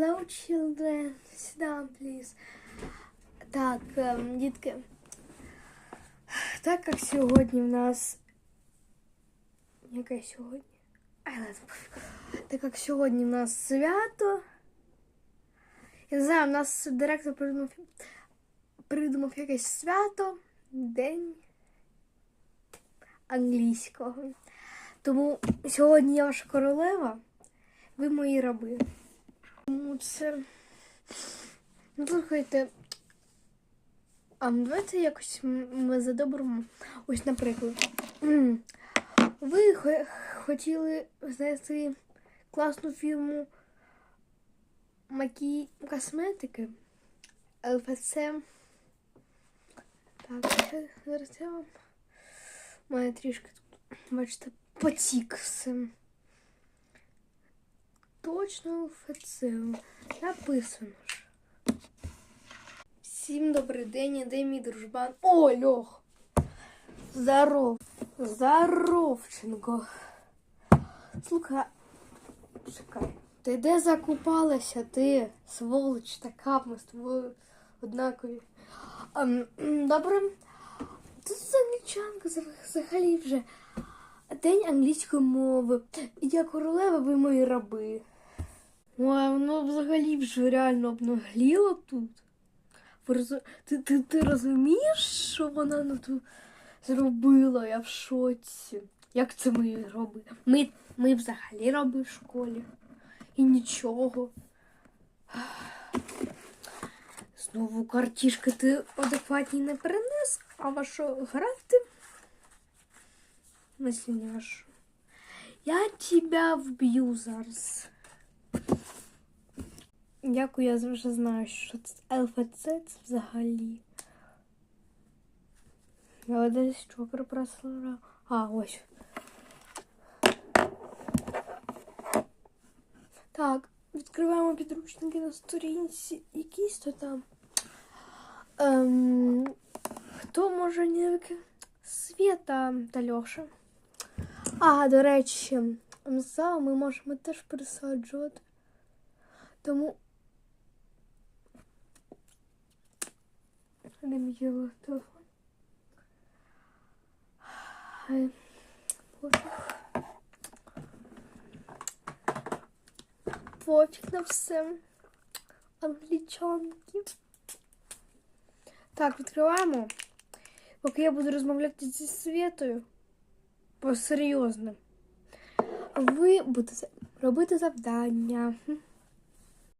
Hello, children. Sit down, please. Так, ем, дітки. Так як сьогодні в нас. Яке сьогодні? Так як сьогодні в нас свято. Я не знаю, у нас директор придумав, придумав якесь свято, день англійського. Тому сьогодні я ваша королева, ви мої раби. Тому це. Ну, слухайте. А давайте якось ми задобримо. Ось, наприклад. Ви хо- хотіли знайти класну фірму макі косметики. ЛФЦ. Так, зараз я вам. Мене трішки тут, бачите, потік все. Точно ЛФЦ. Написано ж. Всім добрий день, де мій дружбан. О, Льох! Здоров. Здоровченко. Слухай, чекай. Ти де закупалася, ти, сволоч, така ми з тобою однакові. Ем, добре. Тут англічанка взагалі вже. День англійської мови. Я королева, ви мої раби. Ой, воно взагалі вже реально обнагліло тут. Ти, ти, ти розумієш, що вона ну, тут зробила? Я в шоці. Як це ми робили? Ми, ми взагалі робили в школі. І нічого. Знову картішки ти адекватні не перенес, а вашу грати? Мислі не вашу. Я тебе вб'ю зараз. Дякую, я вже знаю, що це ЛФЦ це взагалі. Я десь що припросила. А, ось. Так, відкриваємо підручники на сторінці. Якісь то там. Ем, хто може не Света та Льоша. А, до речі, МСА ми можемо теж присаджувати. Тому. Де мій телефон? Пофіг. На все. Англічанки. Так, відкриваємо. Поки я буду розмовляти зі Світою. По-серйозно. Ви будете робити завдання.